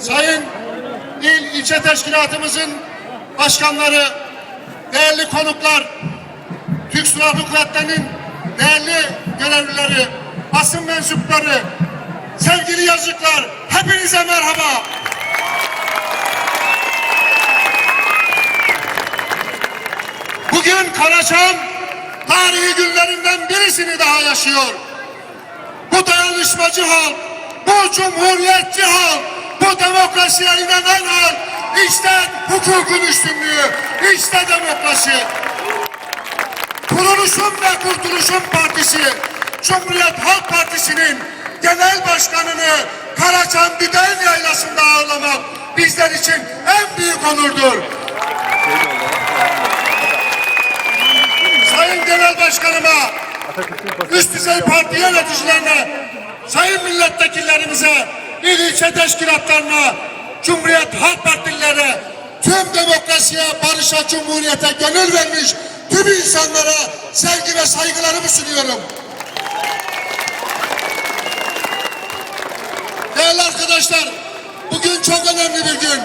sayın il ilçe teşkilatımızın başkanları, değerli konuklar, Türk Silahlı Kuvvetleri'nin değerli görevlileri, basın mensupları, sevgili yazıklar, hepinize merhaba. Bugün Karaçam tarihi günlerinden birisini daha yaşıyor. Bu dayanışmacı halk, bu cumhuriyetçi halk, demokrasiye inanan halk, işte hukukun üstünlüğü, işte demokrasi. Kuruluşun ve Kurtuluşun Partisi, Cumhuriyet Halk Partisi'nin genel başkanını Karaçam Düden Yaylası'nda ağırlamak bizler için en büyük onurdur. Sayın Genel Başkanıma, üst düzey parti yöneticilerine, sayın milletvekillerimize, il ilçe teşkilatlarına, Cumhuriyet Halk Partililere, tüm demokrasiye, barışa, cumhuriyete gönül vermiş tüm insanlara sevgi ve saygılarımı sunuyorum. Değerli arkadaşlar, bugün çok önemli bir gün.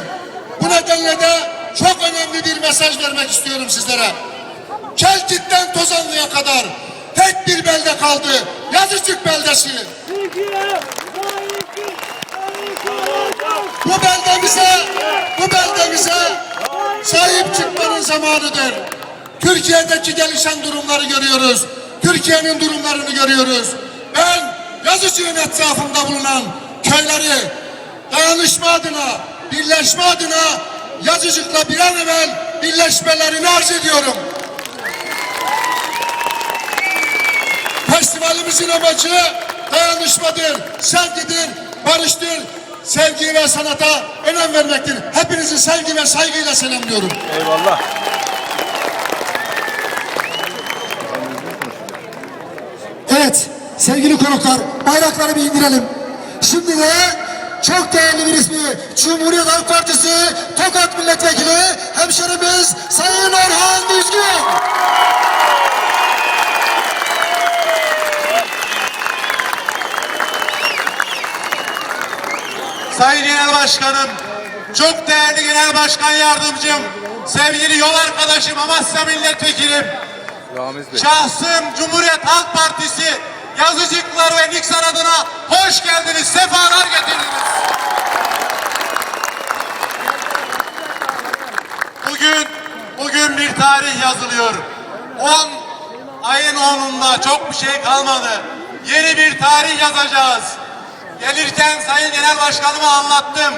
Bu nedenle de çok önemli bir mesaj vermek istiyorum sizlere. Kelkit'ten Tozanlı'ya kadar tek bir belde kaldı. Yazıcık beldesi. Türkiye layıktır, layık olacak. Bu beldemize, bu beldemize sahip çıkmanın zamanıdır. Türkiye'deki gelişen durumları görüyoruz. Türkiye'nin durumlarını görüyoruz. Ben Yazıcı'nın etrafında bulunan köyleri dayanışma adına, birleşme adına Yazıcık'la bir an evvel birleşmelerini arz ediyorum. Festivalimizin amacı dayanışmadır, sevgidir, barıştır, sevgi ve sanata önem vermektir. Hepinizi sevgi ve saygıyla selamlıyorum. Eyvallah. Evet sevgili konuklar bayrakları bir indirelim. Şimdi de çok değerli bir ismi Cumhuriyet Halk Partisi Tokat Milletvekili hemşerimiz Sayın Orhan Düzgün. Sayın Genel Başkanım, çok değerli Genel Başkan Yardımcım, sevgili yol arkadaşım Amasya Milletvekilim, şahsım Cumhuriyet Halk Partisi Yazıcıklar ve Niksar adına hoş geldiniz, sefalar getirdiniz. Bugün, bugün bir tarih yazılıyor. 10 ayın 10'unda çok bir şey kalmadı. Yeni bir tarih yazacağız. Gelirken Sayın Genel Başkanıma anlattım.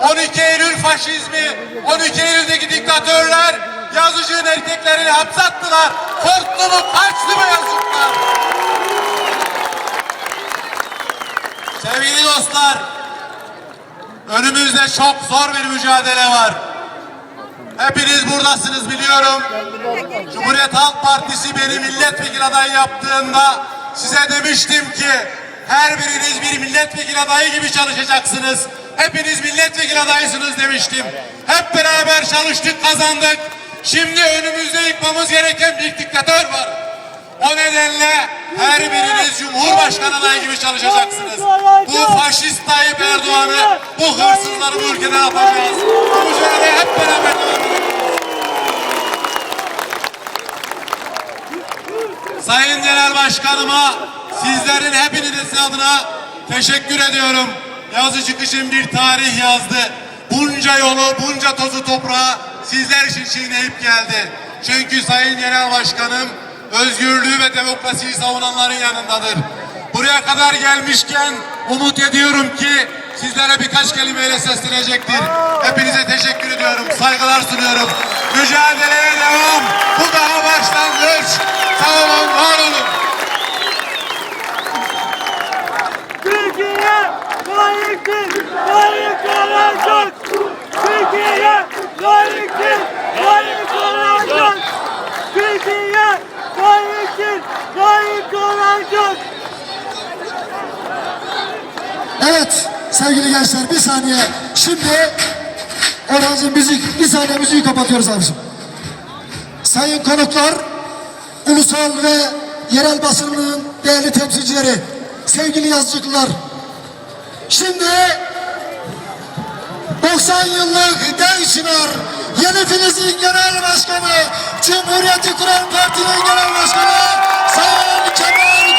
12 Eylül faşizmi, 12 Eylül'deki diktatörler yazıcının erkeklerini hapse attılar. Korktu mu, kaçtı mı yazıklar? Sevgili dostlar, önümüzde çok zor bir mücadele var. Hepiniz buradasınız biliyorum. Cumhuriyet Halk Partisi beni milletvekili adayı yaptığında size demiştim ki her biriniz bir milletvekili adayı gibi çalışacaksınız. Hepiniz milletvekili adayısınız demiştim. Hep beraber çalıştık, kazandık. Şimdi önümüzde yıkmamız gereken bir diktatör var. O nedenle her biriniz Cumhurbaşkanı adayı gibi çalışacaksınız. Bu faşist Tayyip Erdoğan'ı, bu hırsızları bu ülkeden atacağız. Bu mücadeleye hep beraber. Sayın Genel Başkanıma sizlerin hepinizin adına teşekkür ediyorum. Yazı çıkışın bir tarih yazdı. Bunca yolu, bunca tozu toprağı sizler için çiğneyip geldi. Çünkü Sayın Genel Başkanım özgürlüğü ve demokrasiyi savunanların yanındadır. Buraya kadar gelmişken umut ediyorum ki sizlere birkaç kelimeyle seslenecektir. Hepinize teşekkür ediyorum. Saygılar sunuyorum. Mücadeleye devam. Bu daha başlangıç. Sağ olun, var olun. Türkiye layıktır, layık olacak. Türkiye layıktır, layık olacak. Türkiye layıktır, layık olacak. Evet sevgili gençler bir saniye. Şimdi Orhan'cığım müzik bir saniye müziği kapatıyoruz abicim. Sayın konuklar, ulusal ve yerel basının değerli temsilcileri, sevgili yazıcıklar. Şimdi 90 yıllık çınar, Yeni Filiz'in genel başkanı, Cumhuriyeti kuran partinin genel başkanı Sayın Kemal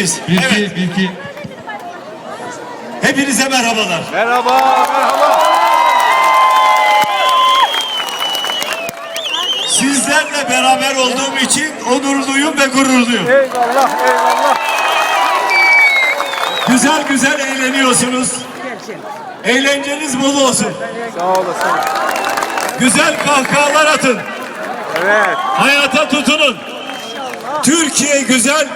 miyiz? Evet. Bir iki. Hepinize merhabalar. Merhaba, merhaba. Sizlerle beraber olduğum için onurluyum ve gururluyum. Eyvallah, eyvallah. Güzel güzel eğleniyorsunuz. Eğlenceniz bol olsun. Sağ olasın. Güzel kahkahalar atın. Evet. Hayata tutunun. Türkiye güzel.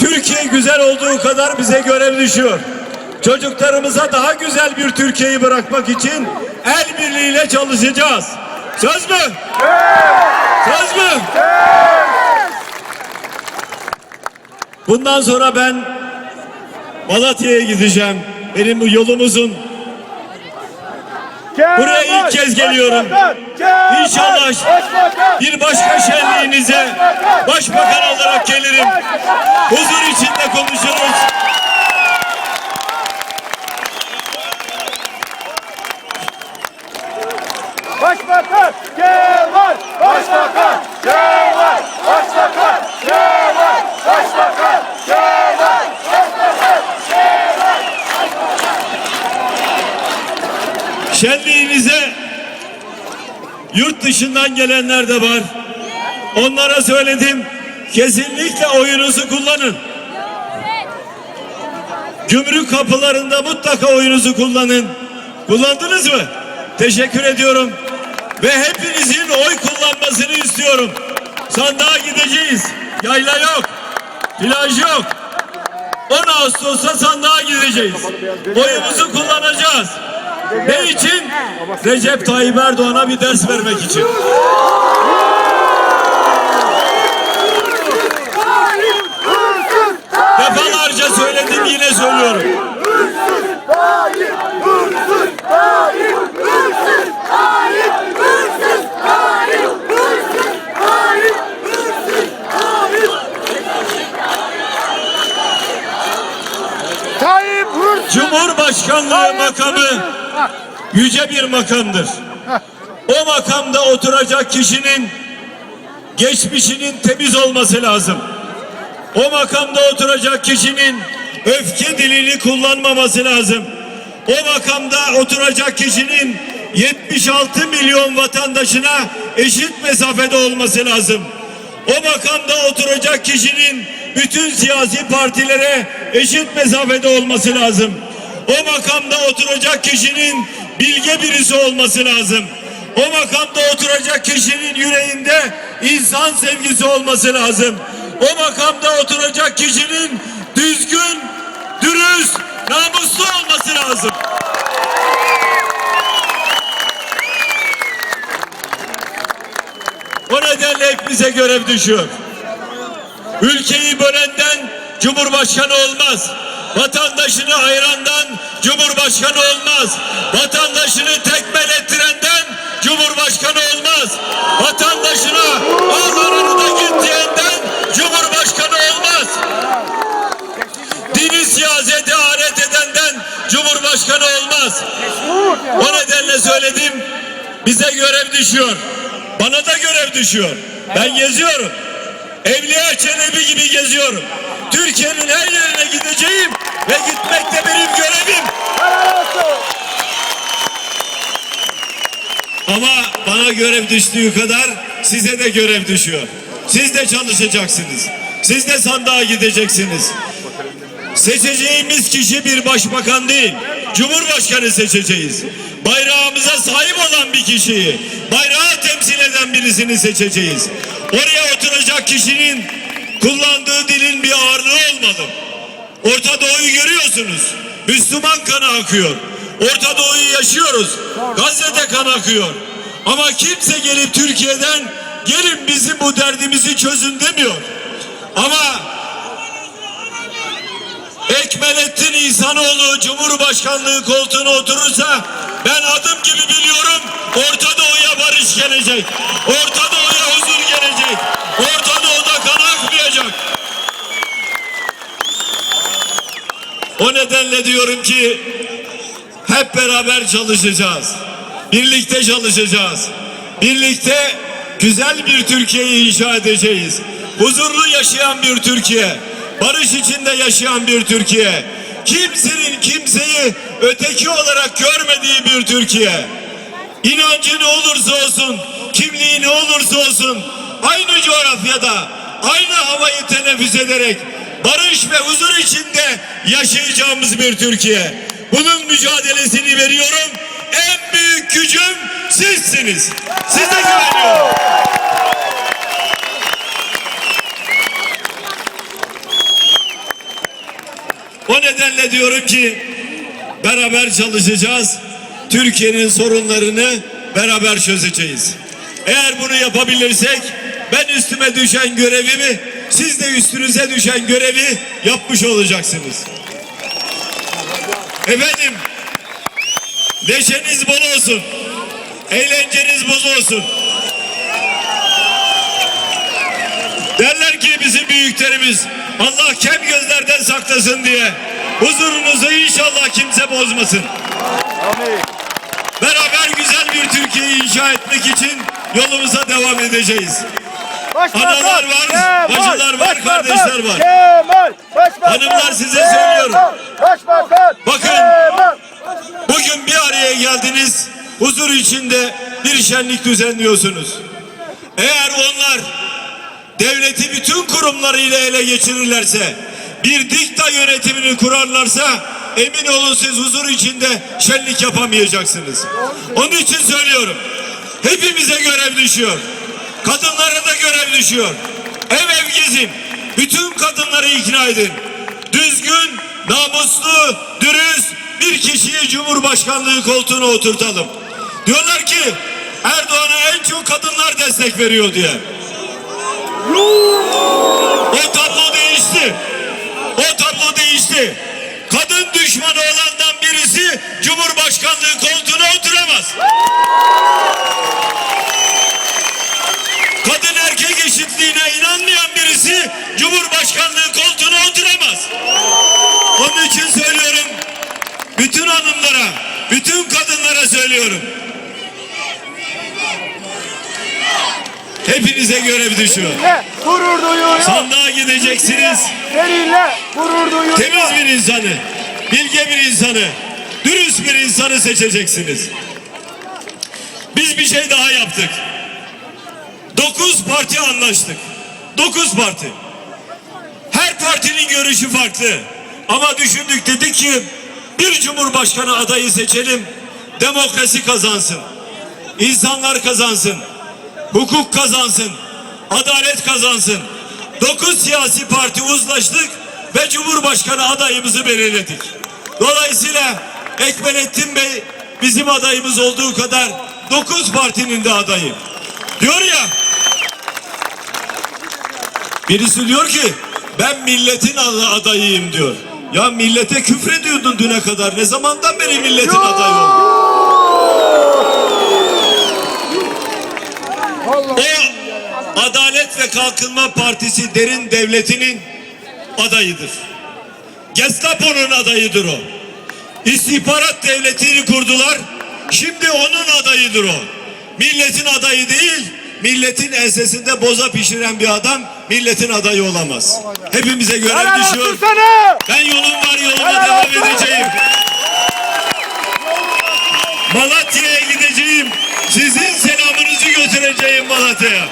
Türkiye güzel olduğu kadar bize görev düşüyor. Çocuklarımıza daha güzel bir Türkiye'yi bırakmak için el birliğiyle çalışacağız. Söz mü? Söz mü? Bundan sonra ben Malatya'ya gideceğim. Benim yolumuzun Buraya ilk kez geliyorum. İnşallah bir başka şenliğinize başbakan olarak gelirim. Huzur içinde konuşuruz. Başbakan Kemal! Başbakan Kemal! Başbakan Kemal! Başbakan Kemal! Şenliğinize yurt dışından gelenler de var. Onlara söyledim. Kesinlikle oyunuzu kullanın. Gümrük kapılarında mutlaka oyunuzu kullanın. Kullandınız mı? Teşekkür ediyorum. Ve hepinizin oy kullanmasını istiyorum. Sandığa gideceğiz. Yayla yok. Plaj yok. 10 Ağustos'ta sandığa gideceğiz. Oyumuzu kullanacağız. Ne için? Recep Tayyip Erdoğan'a bir ders vermek için. Defalarca söyledim yine söylüyorum. Cumhurbaşkanlığı makamı yüce bir makamdır. O makamda oturacak kişinin geçmişinin temiz olması lazım. O makamda oturacak kişinin öfke dilini kullanmaması lazım. O makamda oturacak kişinin 76 milyon vatandaşına eşit mesafede olması lazım. O makamda oturacak kişinin bütün siyasi partilere eşit mesafede olması lazım. O makamda oturacak kişinin bilge birisi olması lazım. O makamda oturacak kişinin yüreğinde insan sevgisi olması lazım. O makamda oturacak kişinin düzgün, dürüst, namuslu olması lazım. O nedenle hepimize görev düşüyor. Ülkeyi bölenden Cumhurbaşkanı olmaz. Vatandaşını ayırandan Cumhurbaşkanı olmaz. Vatandaşını tekmelettirenden Cumhurbaşkanı olmaz. Vatandaşına ağlarını da git diyenden Cumhurbaşkanı olmaz. Dini siyasete alet edenden Cumhurbaşkanı olmaz. O nedenle söyledim. Bize görev düşüyor. Bana da görev düşüyor. Ben geziyorum. Evliya Çelebi gibi geziyorum. Türkiye'nin her yerine gideceğim ve gitmek de benim görevim. Ama bana görev düştüğü kadar size de görev düşüyor. Siz de çalışacaksınız. Siz de sandığa gideceksiniz. Seçeceğimiz kişi bir başbakan değil, cumhurbaşkanı seçeceğiz. Bayrağımıza sahip olan bir kişiyi, bayrağı temsil eden birisini seçeceğiz. Oraya oturacak kişinin kullandığı dilin bir ağırlığı olmalı. Orta Doğu'yu görüyorsunuz. Müslüman kanı akıyor. Orta Doğu'yu yaşıyoruz. Gazze'de kan akıyor. Ama kimse gelip Türkiye'den gelin bizim bu derdimizi çözün demiyor. Ama Ekmelettin İhsanoğlu Cumhurbaşkanlığı koltuğuna oturursa ben adım gibi biliyorum Orta Doğu'ya barış gelecek. Orta Doğu'ya huzur gelecek. Orta Doğu'da kan akmayacak. O nedenle diyorum ki hep beraber çalışacağız. Birlikte çalışacağız. Birlikte güzel bir Türkiye'yi inşa edeceğiz. Huzurlu yaşayan bir Türkiye, barış içinde yaşayan bir Türkiye, kimsenin kimseyi öteki olarak görmediği bir Türkiye. İnancı ne olursa olsun, kimliği ne olursa olsun aynı coğrafyada, aynı havayı teneffüs ederek barış ve huzur içinde yaşayacağımız bir Türkiye. Bunun mücadelesini veriyorum. En büyük gücüm sizsiniz. Size güveniyorum. O nedenle diyorum ki beraber çalışacağız. Türkiye'nin sorunlarını beraber çözeceğiz. Eğer bunu yapabilirsek ben üstüme düşen görevimi siz de üstünüze düşen görevi yapmış olacaksınız. Efendim neşeniz bol olsun. Eğlenceniz bol olsun. Derler ki bizim büyüklerimiz Allah kem gözlerden saklasın diye. Huzurunuzu inşallah kimse bozmasın. Beraber güzel bir Türkiye'yi inşa etmek için yolumuza devam edeceğiz. Başbakan, Analar var, Kemal, bacılar var, Başbakan, kardeşler var. Kemal, Başbakan, Hanımlar size Kemal, söylüyorum. Başbakan, Bakın. Kemal. Bugün bir araya geldiniz. Huzur içinde bir şenlik düzenliyorsunuz. Eğer onlar devleti bütün kurumlarıyla ele geçirirlerse, bir dikta yönetimini kurarlarsa emin olun siz huzur içinde şenlik yapamayacaksınız. Onun için söylüyorum. Hepimize görev düşüyor. Kadınlara da görev düşüyor. Ev ev gezin. Bütün kadınları ikna edin. Düzgün, namuslu, dürüst bir kişiyi Cumhurbaşkanlığı koltuğuna oturtalım. Diyorlar ki Erdoğan'a en çok kadınlar destek veriyor diye. O tablo değişti. O tablo değişti. Kadın düşmanı olandan birisi Cumhurbaşkanlığı koltuğuna oturamaz. Kadın erkek eşitliğine inanmayan birisi Cumhurbaşkanlığı koltuğuna oturamaz. Onun için söylüyorum. Bütün hanımlara, bütün kadınlara söylüyorum. Hepinize görev düşüyor. Gurur duyuyorum. Sandığa gideceksiniz. Seninle gurur duyuyorum. Temiz bir insanı, bilge bir insanı, dürüst bir insanı seçeceksiniz. Biz bir şey daha yaptık. Dokuz parti anlaştık. Dokuz parti. Her partinin görüşü farklı. Ama düşündük dedik ki bir cumhurbaşkanı adayı seçelim. Demokrasi kazansın. İnsanlar kazansın. Hukuk kazansın. Adalet kazansın. Dokuz siyasi parti uzlaştık ve Cumhurbaşkanı adayımızı belirledik. Dolayısıyla Ekmelettin Bey bizim adayımız olduğu kadar dokuz partinin de adayı. Diyor ya birisi diyor ki ben milletin ad- adayıyım diyor. Ya millete küfrediyordun düne kadar. Ne zamandan beri milletin adayı oldun? O Adalet ve Kalkınma Partisi derin devletinin adayıdır. Gestapo'nun adayıdır o. İstihbarat devletini kurdular. Şimdi onun adayıdır o. Milletin adayı değil, milletin ensesinde boza pişiren bir adam milletin adayı olamaz. Hepimize görev düşüyor. Ben yolum var yoluma devam edeceğim. Malatya'ya gideceğim. sizin selamınızı götüreceğim Malatya'ya.